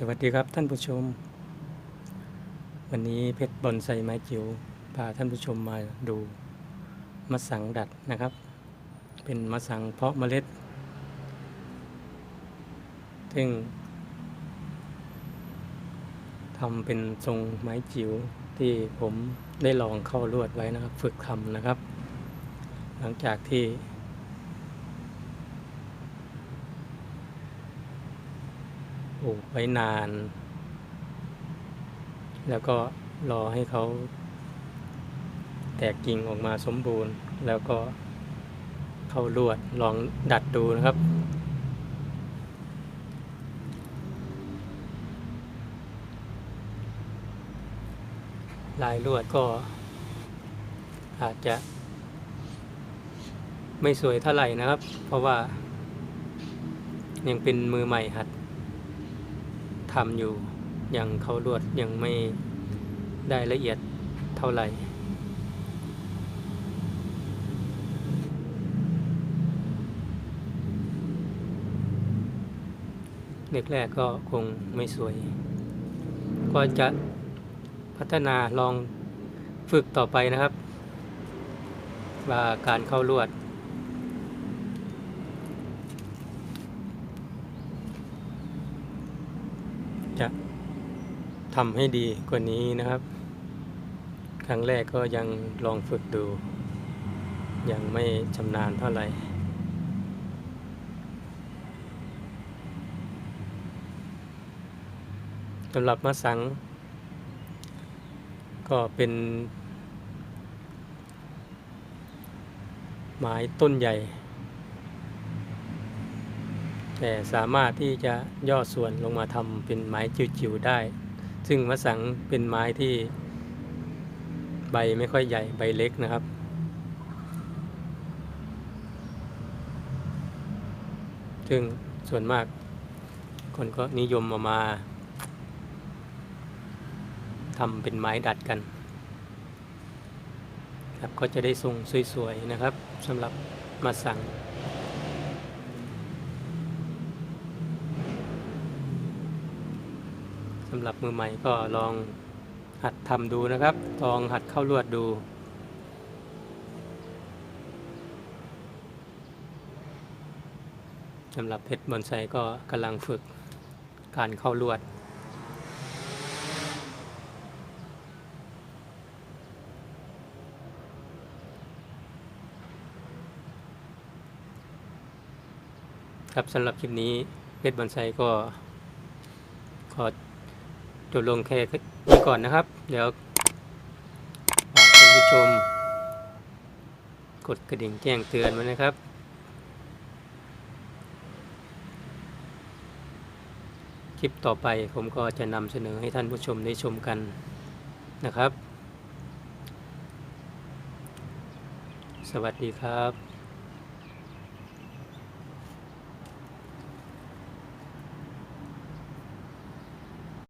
สวัสดีครับท่านผู้ชม วันนี้เพชรบอนไซไม้จิ๋วพาท่านผู้ชมมาดูมะสังดัดนะครับ เป็นมะสังเพาะเมล็ด ซึ่งทำเป็นทรงไม้จิ๋วที่ผมได้ลองเข้าลวดไว้นะครับ ฝึกทำนะครับ หลังจากที่ ป ลูกไว้นาน แล้วก็รอให้เขาแตกกิ่งออกมาสมบูรณ์ แล้วก็เข้าลวดลองดัดดูนะครับ ลายลวดก็อาจจะ ไม่สวยเท่าไหร่นะครับ เพราะว่ายังเป็นมือใหม่หัด ทำอยู่ ยังเขาลวดยังไม่ได้ละเอียดเท่าไหร่แรกๆก็คงไม่สวย ก็จะพัฒนาลองฝึกต่อไปนะครับ ว่าการเข้าลวด จะทำให้ดีกว่านี้นะครับ ครั้งแรกก็ยังลองฝึกดู ยังไม่ชำนาญเท่าไหร่สำหรับมะสัง ก็เป็น ไม้ต้นใหญ่ แต่สามารถที่จะย่อส่วนลงมาทำเป็นไม้จิ๋วๆได้ ซึ่งมะสังเป็นไม้ที่ใบไม่ค่อยใหญ่ใบเล็กนะครับ ซึ่งส่วนมากคนก็นิยมเอามาทำเป็นไม้ดัดกันครับก็จะได้ทรงสวยๆนะครับสำหรับมะสัง สำหรับมือใหม่ก็ลองหัดทำดูนะครับ ลองหัดเข้าลวดดู สำหรับเพชรบอนไซก็กำลังฝึกการเข้าลวดครับสำหรับคลิปนี้เพชรบอนไซก็ขอ จบลงแค่นี้ก่อนนะครับ เดี๋ยวท่านผู้ชม กดกระดิ่งแจ้งเตือนไว้นะครับ คลิปต่อไปผมก็จะนำเสนอให้ท่านผู้ชมได้ชมกันนะครับ สวัสดีครับ